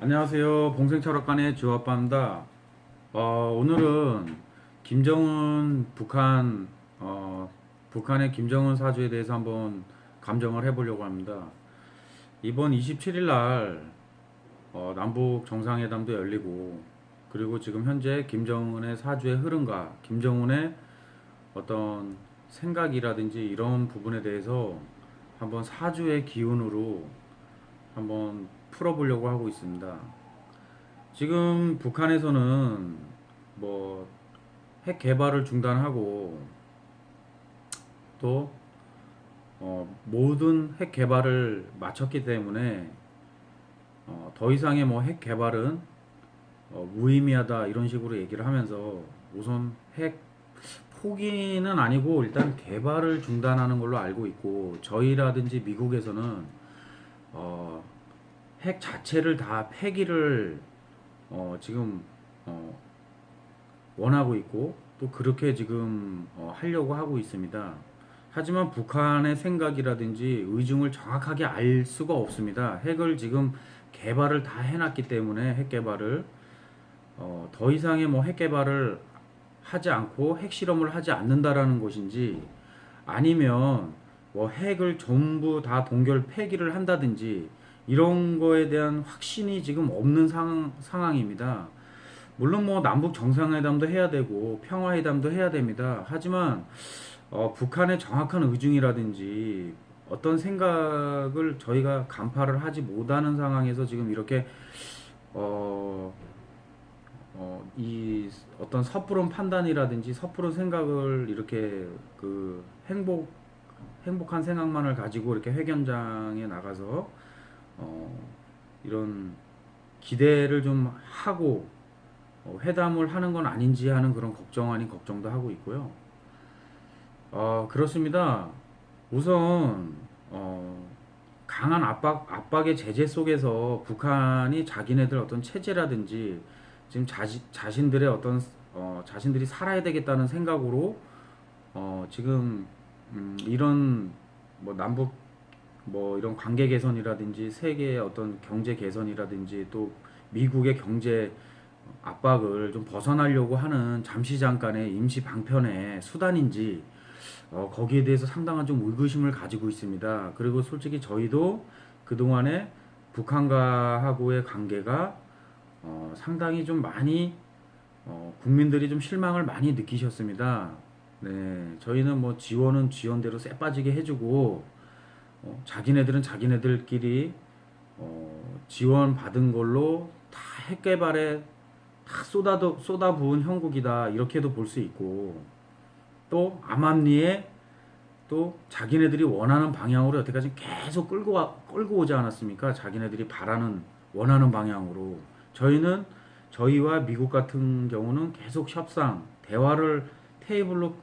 안녕하세요. 봉생철학관의 주아빠입니다. 어, 오늘은 김정은 북한 어, 북한의 김정은 사주에 대해서 한번 감정을 해보려고 합니다. 이번 27일 날 어, 남북 정상회담도 열리고 그리고 지금 현재 김정은의 사주의 흐름과 김정은의 어떤 생각이라든지 이런 부분에 대해서 한번 사주의 기운으로 풀어보려고 하고 있습니다. 지금 북한에서는 뭐 핵 개발을 중단하고 또 어, 모든 핵 개발을 마쳤기 때문에 어, 더 이상의 뭐 핵 개발은 어, 무의미하다 이런 식으로 얘기를 하면서 우선 핵 포기는 아니고 일단 개발을 중단하는 걸로 알고 있고 저희라든지 미국에서는 어, 핵 자체를 다 폐기를 어, 지금 어, 원하고 있고 또 그렇게 지금 어, 하려고 하고 있습니다. 하지만 북한의 생각이라든지 의중을 정확하게 알 수가 없습니다. 핵을 지금 개발을 다 해놨기 때문에 핵 개발을 어, 더 이상의 뭐 핵 개발을 하지 않고 핵 실험을 하지 않는다라는 것인지 아니면 뭐 핵을 전부 다 동결 폐기를 한다든지 이런 거에 대한 확신이 지금 없는 상황, 상황입니다. 물론 뭐 남북 정상회담도 해야 되고 평화회담도 해야 됩니다. 하지만 어, 북한의 정확한 의중이라든지 어떤 생각을 저희가 간파를 하지 못하는 상황에서 지금 이렇게 어, 어, 이 어떤 섣부른 판단이라든지 섣부른 생각을 이렇게 그 행복 행복한 생각만을 가지고 이렇게 회견장에 나가서 어, 이런 기대를 좀 하고 어, 회담을 하는 건 아닌지 하는 그런 걱정 아닌 걱정도 하고 있고요. 어, 그렇습니다. 우선 어, 강한 압박 압박의 제재 속에서 북한이 자기네들 어떤 체제라든지 지금 자시, 자신들의 어떤 어, 자신들이 살아야 되겠다는 생각으로 어, 지금 음, 이런 뭐 남북 뭐 이런 관계 개선이라든지 세계의 어떤 경제 개선이라든지 또 미국의 경제 압박을 좀 벗어나려고 하는 잠시 잠깐의 임시 방편의 수단인지 어, 거기에 대해서 상당한 좀 의구심을 가지고 있습니다. 그리고 솔직히 저희도 그동안에 북한과 하고의 관계가 어, 상당히 좀 많이 어, 국민들이 좀 실망을 많이 느끼셨습니다. 네, 저희는 뭐 지원은 지원대로 쎄 빠지게 해주고 어, 자기네들은 자기네들끼리 어, 지원 받은 걸로 다 핵 개발에 다 쏟아 쏟아 부은 형국이다 이렇게도 볼 수 있고 또 암암리에 또 자기네들이 원하는 방향으로 여태까지 계속 끌고 와, 끌고 오지 않았습니까? 자기네들이 바라는 원하는 방향으로 저희는 저희와 미국 같은 경우는 계속 협상 대화를 테이블로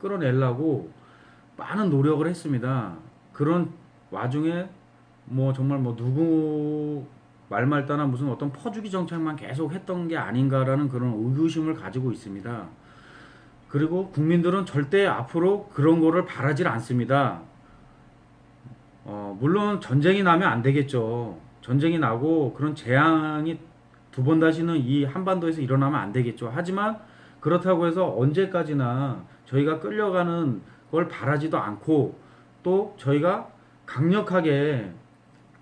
끌어내려고 많은 노력을 했습니다. 그런 와중에 뭐 정말 뭐 누구 말말 따나 무슨 어떤 퍼주기 정책만 계속 했던 게 아닌가라는 그런 의구심을 가지고 있습니다. 그리고 국민들은 절대 앞으로 그런 거를 바라질 않습니다. 어, 물론 전쟁이 나면 안 되겠죠. 전쟁이 나고 그런 재앙이 두 번 다시는 이 한반도에서 일어나면 안 되겠죠. 하지만 그렇다고 해서 언제까지나 저희가 끌려가는 걸 바라지도 않고 또 저희가 강력하게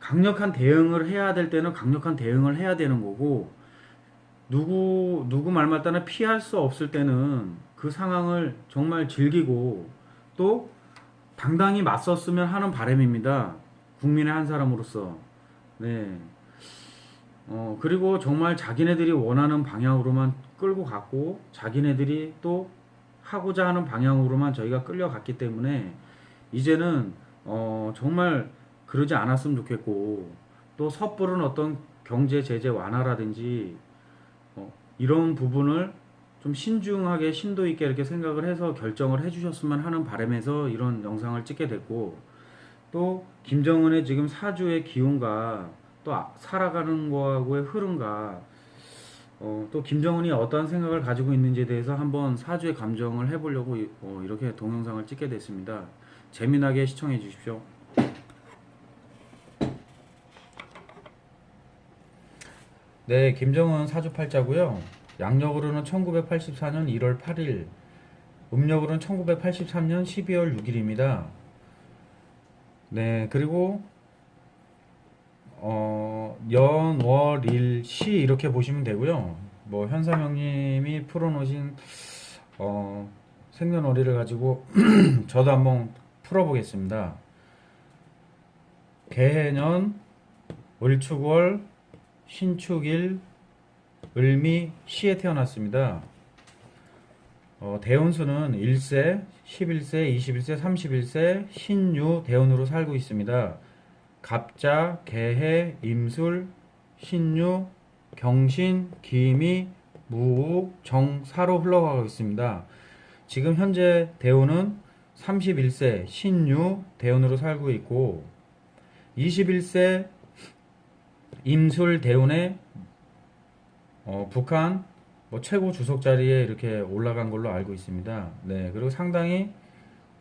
강력한 대응을 해야 될 때는 강력한 대응을 해야 되는 거고 누구 누구 말만 따나 피할 수 없을 때는 그 상황을 정말 즐기고 또 당당히 맞섰으면 하는 바람입니다. 국민의 한 사람으로서. 네. 어, 그리고 정말 자기네들이 원하는 방향으로만 끌고 갔고 자기네들이 또 하고자 하는 방향으로만 저희가 끌려갔기 때문에 이제는 어, 정말 그러지 않았으면 좋겠고 또 섣부른 어떤 경제 제재 완화라든지 어, 이런 부분을 좀 신중하게 심도 있게 이렇게 생각을 해서 결정을 해주셨으면 하는 바람에서 이런 영상을 찍게 됐고 또 김정은의 지금 사주의 기운과 또 아- 살아가는 거하고의 흐름과 어, 또 김정은이 어떠한 생각을 가지고 있는지에 대해서 한번 사주의 감정을 해보려고 이- 어, 이렇게 동영상을 찍게 됐습니다. 재미나게 시청해 주십시오. 네, 김정은 사주팔자고요. 양력으로는 1984년 1월 8일, 음력으로는 1983년 12월 6일입니다. 네, 그리고 어, 연, 월, 일, 시 이렇게 보시면 되고요. 뭐 현삼형님이 풀어놓으신 어, 생년월일을 가지고 저도 한번 풀어보겠습니다. 개해년, 을축월, 신축일, 을미, 시에 태어났습니다. 어, 대운수는 1세, 11세, 21세, 31세, 신유 대운으로 살고 있습니다. 갑자, 개해, 임술, 신유, 경신, 기미, 무우, 정사로 흘러가고 있습니다. 지금 현재 대운은 31세 신유 대운으로 살고 있고 21세 임술 대운에 어, 북한 뭐 최고 주석 자리에 이렇게 올라간 걸로 알고 있습니다. 네, 그리고 상당히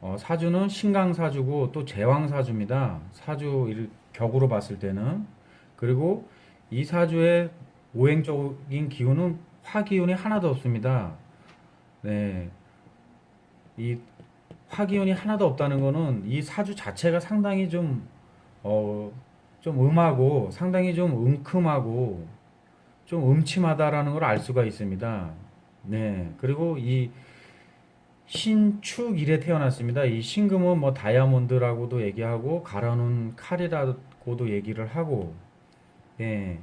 어, 사주는 신강 사주고 또 제왕 사주입니다. 사주 일- 격으로 봤을 때는 그리고 이 사주의 오행적인 기운은 화 기운이 하나도 없습니다. 네, 이 화기운이 하나도 없다는 거는 이 사주 자체가 상당히 좀, 어, 좀 음하고 상당히 좀 음큼하고 좀 음침하다라는 걸 알 수가 있습니다. 네. 그리고 이 신축일에 태어났습니다. 이 신금은 뭐 다이아몬드라고도 얘기하고 가라눈 칼이라고도 얘기를 하고, 예.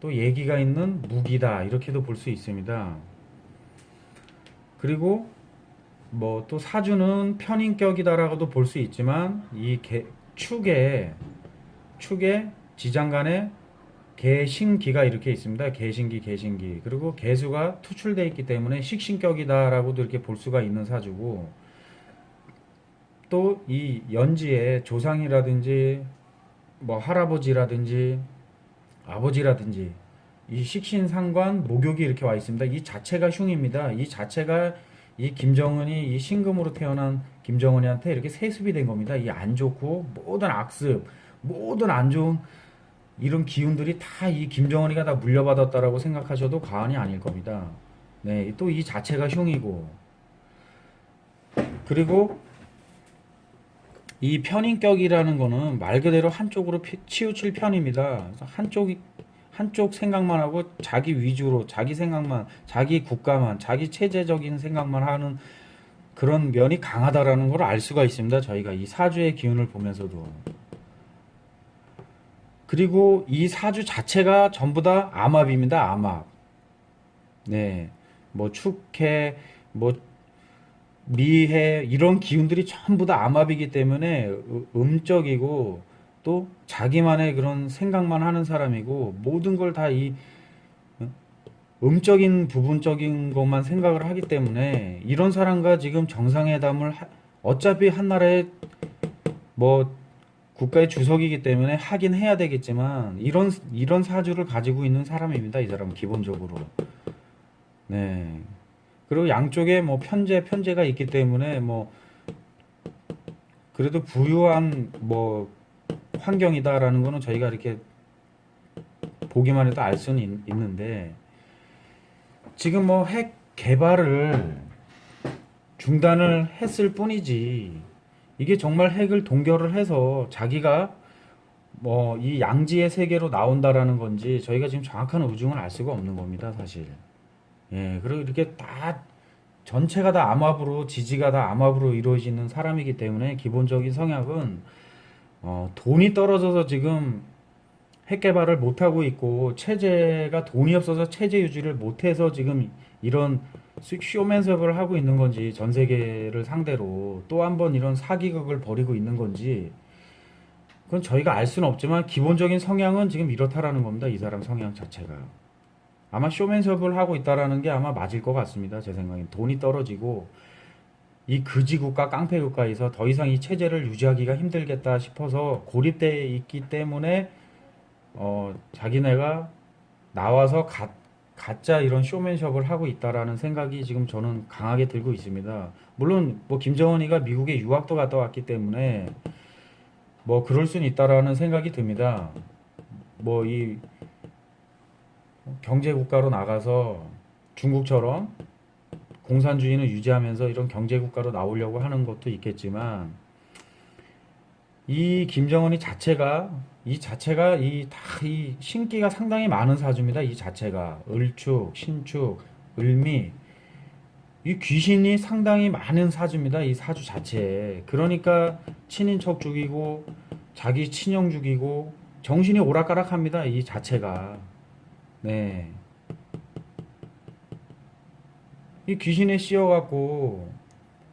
또 얘기가 있는 무기다. 이렇게도 볼 수 있습니다. 그리고 뭐 또 사주는 편인격이다라고도 볼 수 있지만 이 개, 축에 축에 지장간에 개신기가 이렇게 있습니다. 개신기, 개신기. 그리고 개수가 투출되어 있기 때문에 식신격이다라고도 이렇게 볼 수가 있는 사주고 또 이 연지에 조상이라든지 뭐 할아버지라든지 아버지라든지 이 식신상관 목욕이 이렇게 와 있습니다. 이 자체가 흉입니다. 이 자체가 이 김정은이 이 신금으로 태어난 김정은이한테 이렇게 세습이 된 겁니다. 이 안 좋고 모든 악습, 모든 안 좋은 이런 기운들이 다 이 김정은이가 다 물려받았다라고 생각하셔도 과언이 아닐 겁니다. 네, 또 이 자체가 흉이고 그리고 이 편인격이라는 거는 말 그대로 한쪽으로 피- 치우칠 편입니다. 한쪽 한쪽 생각만 하고 자기 위주로 자기 생각만 자기 국가만 자기 체제적인 생각만 하는 그런 면이 강하다라는 걸 알 수가 있습니다. 저희가 이 사주의 기운을 보면서도 그리고 이 사주 자체가 전부 다 암합입니다. 암합. 네. 뭐 축해 뭐 미해 이런 기운들이 전부 다 암합이기 때문에 으- 음적이고 또 자기만의 그런 생각만 하는 사람이고 모든 걸 다 이 음적인 부분적인 것만 생각을 하기 때문에 이런 사람과 지금 정상회담을 하- 어차피 한 나라의 뭐 국가의 주석이기 때문에 하긴 해야 되겠지만 이런 이런 사주를 가지고 있는 사람입니다. 이 사람은 기본적으로. 네. 그리고 양쪽에 뭐 편제 편제가 있기 때문에 뭐 그래도 부유한 뭐 환경이다라는 거는 저희가 이렇게 보기만 해도 알 수는 있, 있는데 지금 뭐 핵 개발을 중단을 했을 뿐이지 이게 정말 핵을 동결을 해서 자기가 뭐 이 양지의 세계로 나온다라는 건지 저희가 지금 정확한 우중을 알 수가 없는 겁니다, 사실. 예, 그리고 이렇게 다 전체가 다 암압으로 지지가 다 암압으로 이루어지는 사람이기 때문에 기본적인 성향은 어, 돈이 떨어져서 지금 핵 개발을 못 하고 있고 체제가 돈이 없어서 체제 유지를 못 해서 지금 이런 수- 쇼맨섭을 하고 있는 건지 전 세계를 상대로 또 한 번 이런 사기극을 벌이고 있는 건지 그건 저희가 알 수는 없지만 기본적인 성향은 지금 이렇다라는 겁니다. 이 사람 성향 자체가. 아마 쇼맨섭을 하고 있다라는 게 아마 맞을 것 같습니다. 제 생각엔 돈이 떨어지고 이 거지국가 깡패국가에서 더 이상 이 체제를 유지하기가 힘들겠다 싶어서 고립돼 있기 때문에 어 자기네가 나와서 가, 가짜 이런 쇼맨섭을 하고 있다라는 생각이 지금 저는 강하게 들고 있습니다. 물론 뭐 김정은이가 미국에 유학도 갔다 왔기 때문에 뭐 그럴 수는 있다라는 생각이 듭니다. 뭐 이 경제 국가로 나가서 중국처럼 공산주의는 유지하면서 이런 경제 국가로 나오려고 하는 것도 있겠지만 이 김정은이 자체가 이 자체가 이다이 신기가 상당히 많은 사주입니다. 이 자체가 을축, 신축, 을미 이 귀신이 상당히 많은 사주입니다. 이 사주 자체에. 그러니까 친인척 죽이고 자기 친형 죽이고 정신이 오락가락합니다. 이 자체가. 네. 이 귀신에 씌어갖고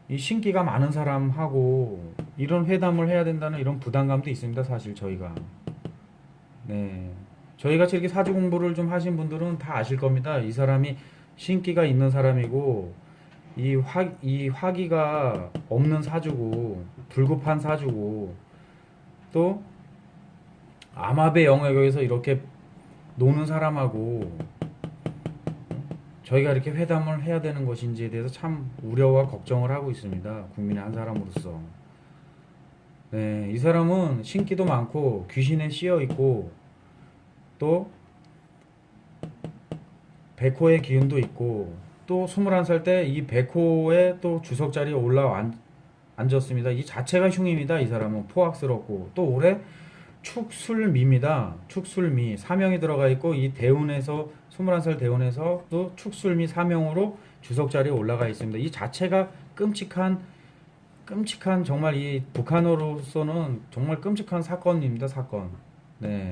이 신기가 많은 사람하고 이런 회담을 해야 된다는 이런 부담감도 있습니다. 사실 저희가. 네. 저희 같이 이렇게 사주 공부를 좀 하신 분들은 다 아실 겁니다. 이 사람이 신기가 있는 사람이고 이 화, 이 화기가 없는 사주고 불급한 사주고 또 암압의 영역에서 이렇게 노는 사람하고 저희가 이렇게 회담을 해야 되는 것인지에 대해서 참 우려와 걱정을 하고 있습니다. 국민의 한 사람으로서. 네, 이 사람은 신기도 많고 귀신에 씌어 있고 또 백호의 기운도 있고 또 21살 때 이 백호의 또 주석 자리에 올라 앉- 앉았습니다. 이 자체가 흉입니다. 이 사람은 포악스럽고 또 올해 축술미입니다. 축술미 사명이 들어가 있고 이 대운에서 21살 대운에서 또 축술미 사명으로 주석 자리에 올라가 있습니다. 이 자체가 끔찍한 끔찍한 정말 이 북한으로서는 정말 끔찍한 사건입니다. 사건. 네.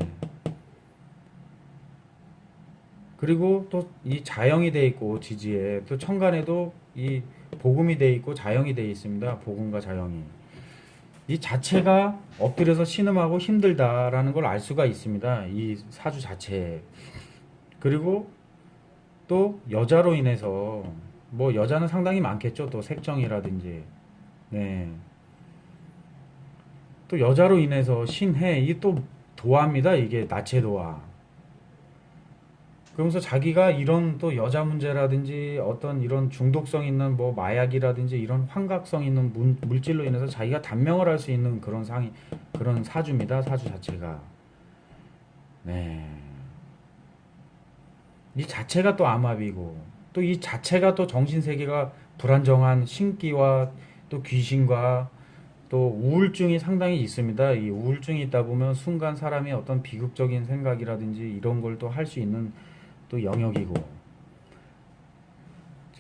그리고 또 이 자영이 돼 있고 지지에 또 천간에도 이 복음이 돼 있고 자영이 돼 있습니다. 복음과 자영이. 이 자체가 엎드려서 신음하고 힘들다라는 걸 알 수가 있습니다. 이 사주 자체에. 그리고 또 여자로 인해서 뭐 여자는 상당히 많겠죠. 또 색정이라든지. 네. 또 여자로 인해서 신해 이 또 도화입니다. 이게 나체 도화. 그러면서 자기가 이런 또 여자 문제라든지 어떤 이런 중독성 있는 뭐 마약이라든지 이런 환각성 있는 문- 물질로 인해서 자기가 단명을 할 수 있는 그런 상이 그런 사주입니다. 사주 자체가. 네. 이 자체가 또 암압이고 또 이 자체가 또 정신 세계가 불안정한 신기와 또 귀신과 또 우울증이 상당히 있습니다. 이 우울증이 있다 보면 순간 사람이 어떤 비극적인 생각이라든지 이런 걸 또 할 수 있는 또 영역이고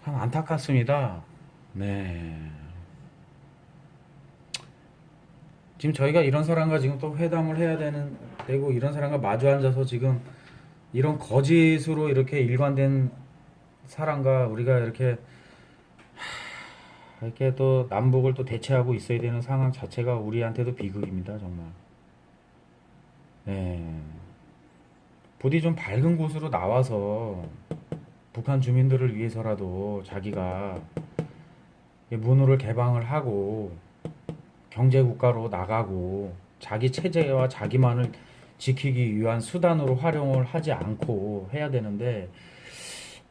참 안타깝습니다. 네. 지금 저희가 이런 사람과 지금 또 회담을 해야 되는 되고 이런 사람과 마주 앉아서 지금 이런 거짓으로 이렇게 일관된 사람과 우리가 이렇게 하, 이렇게 또 남북을 또 대체하고 있어야 되는 상황 자체가 우리한테도 비극입니다, 정말. 네. 부디 좀 밝은 곳으로 나와서 북한 주민들을 위해서라도 자기가 이 문호를 개방을 하고 경제 국가로 나가고 자기 체제와 자기만을 지키기 위한 수단으로 활용을 하지 않고 해야 되는데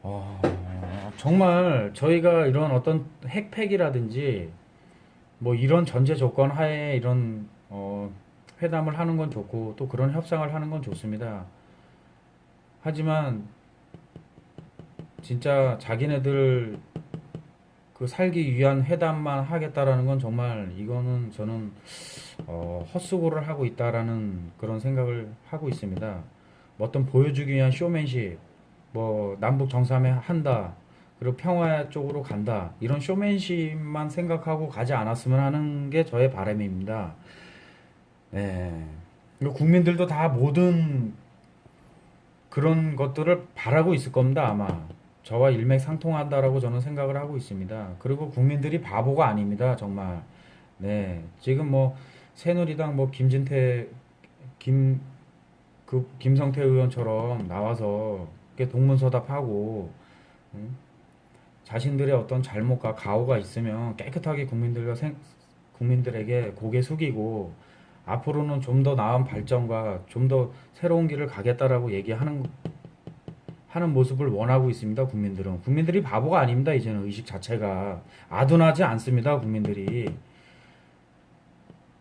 어, 정말 저희가 이런 어떤 핵팩이라든지 뭐 이런 전제 조건 하에 이런 어, 회담을 하는 건 좋고 또 그런 협상을 하는 건 좋습니다. 하지만 진짜 자기네들 그 살기 위한 회담만 하겠다라는 건 정말 이거는 저는 어, 헛수고를 하고 있다라는 그런 생각을 하고 있습니다. 뭐 어떤 보여주기 위한 쇼맨십, 뭐 남북 정상회 한다, 그리고 평화 쪽으로 간다 이런 쇼맨십만 생각하고 가지 않았으면 하는 게 저의 바람입니다. 네. 그리고 국민들도 다 모든 그런 것들을 바라고 있을 겁니다, 아마. 저와 일맥상통한다라고 저는 생각을 하고 있습니다. 그리고 국민들이 바보가 아닙니다, 정말. 네. 지금 뭐, 새누리당 뭐, 김진태, 김, 그, 김성태 의원처럼 나와서 동문서답하고, 음, 자신들의 어떤 잘못과 가오가 있으면 깨끗하게 국민들과 생, 국민들에게 고개 숙이고, 앞으로는 좀 더 나은 발전과 좀 더 새로운 길을 가겠다라고 얘기하는 하는 모습을 원하고 있습니다. 국민들은 국민들이 바보가 아닙니다. 이제는 의식 자체가 아둔하지 않습니다. 국민들이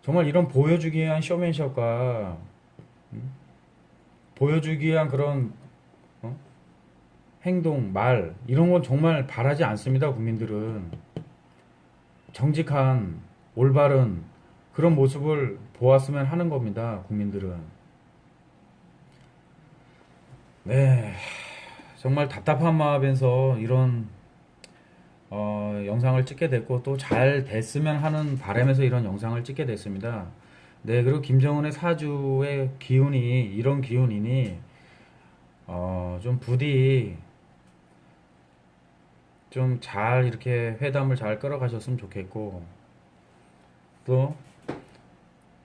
정말 이런 보여주기 위한 쇼맨십과 음? 보여주기 위한 그런 어? 행동, 말 이런 건 정말 바라지 않습니다. 국민들은 정직한 올바른 그런 모습을 보았으면 하는 겁니다. 국민들은 네 정말 답답한 마음에서 이런 어, 영상을 찍게 됐고 또 잘 됐으면 하는 바람에서 이런 영상을 찍게 됐습니다. 네 그리고 김정은의 사주의 기운이 이런 기운이니 어, 좀 부디 좀 잘 이렇게 회담을 잘 끌어가셨으면 좋겠고 또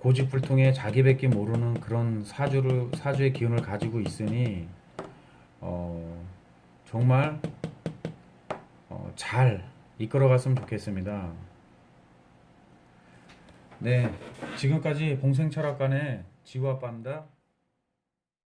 고집불통에 자기밖에 모르는 그런 사주를 사주의 기운을 가지고 있으니 어, 정말 어, 잘 이끌어갔으면 좋겠습니다. 네, 지금까지 봉생철학관의 지구아빠입니다.